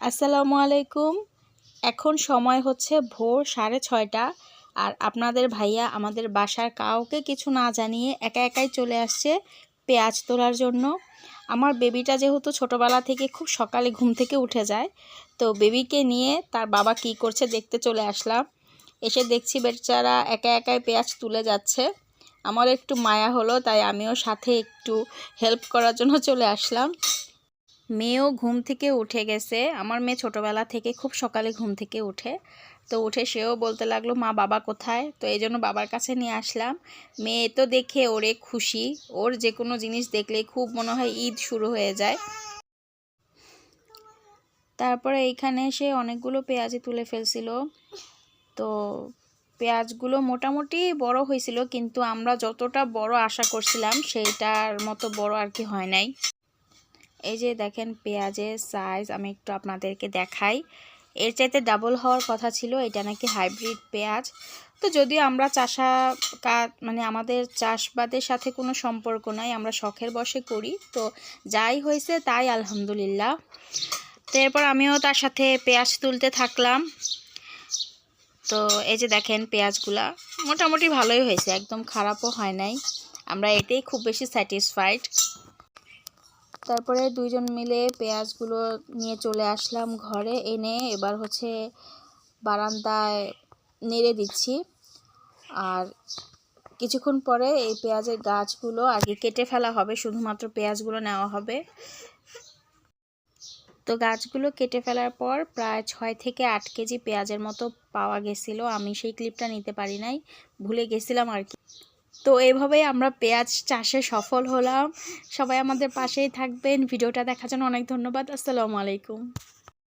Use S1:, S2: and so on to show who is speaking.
S1: আসসালামু আলাইকুম। এখন সময় হচ্ছে ভোর সাড়ে ছয়টা। আর আপনাদের ভাইয়া আমাদের বাসার কাউকে কিছু না জানিয়ে একা একাই চলে আসছে পেঁয়াজ তোলার জন্য। আমার বেবিটা যেহেতু ছোটোবেলা থেকে খুব সকালে ঘুম থেকে উঠে যায়, তো বেবিকে নিয়ে তার বাবা কি করছে দেখতে চলে আসলাম। এসে দেখছি বেচারা একা একাই পেঁয়াজ তুলে যাচ্ছে। আমার একটু মায়া হলো, তাই আমিও সাথে একটু হেল্প করার জন্য চলে আসলাম। মেয়েও ঘুম থেকে উঠে গেছে। আমার মেয়ে ছোটোবেলা থেকে খুব সকালে ঘুম থেকে উঠে। তো উঠে সেও বলতে লাগল, মা, বাবা কোথায়? তো এই জন্য বাবার কাছে নিয়ে আসলাম। মেয়ে তো দেখে ওরে খুশি। ওর যে কোনো জিনিস দেখলেই খুব মনে হয় ঈদ শুরু হয়ে যায়। তারপরে এইখানে এসে অনেকগুলো পেঁয়াজি তুলে ফেলছিল। তো পেঁয়াজগুলো মোটামুটি বড় হয়েছিল, কিন্তু আমরা যতটা বড় আশা করছিলাম, সেইটার মতো বড় আর কি হয় নাই। এই যে দেখেন পেঁয়াজের সাইজ আমি একটু আপনাদেরকে দেখাই। এর চাইতে ডাবল হওয়ার কথা ছিল, এটা নাকি হাইব্রিড পেঁয়াজ। তো যদিও আমরা চাষা মানে আমাদের চাষবাদের সাথে কোনো সম্পর্ক নাই, আমরা শখের বসে করি, তো যাই হয়েছে তাই আলহামদুলিল্লাহ। তো এরপর আমিও তার সাথে পেঁয়াজ তুলতে থাকলাম। তো এই যে দেখেন পেঁয়াজগুলা, মোটামুটি ভালোই হয়েছে, একদম খারাপও হয় নাই। আমরা এতেই খুব বেশি স্যাটিসফাইড তারপরে দুইজন মিলে পেঁয়াজগুলো নিয়ে চলে আসলাম ঘরে। এনে এবার হচ্ছে বারান্দায় নেড়ে দিচ্ছি। আর কিছুক্ষণ পরে এই পেঁয়াজের গাছগুলো আগে কেটে ফেলা হবে, শুধুমাত্র পেঁয়াজগুলো নেওয়া হবে। তো গাছগুলো কেটে ফেলার পর প্রায় ছয় থেকে আট কেজি পেঁয়াজের মতো পাওয়া গেছিল। আমি সেই ক্লিপটা নিতে পারি নাই, ভুলে গেছিলাম আর কি। তো এইভাবেই আমরা পেঁয়াজ চাষে সফল হলাম। সবাই আমাদের পাশেই থাকবেন। ভিডিওটা দেখার জন্য অনেক ধন্যবাদ। আসসালামু আলাইকুম।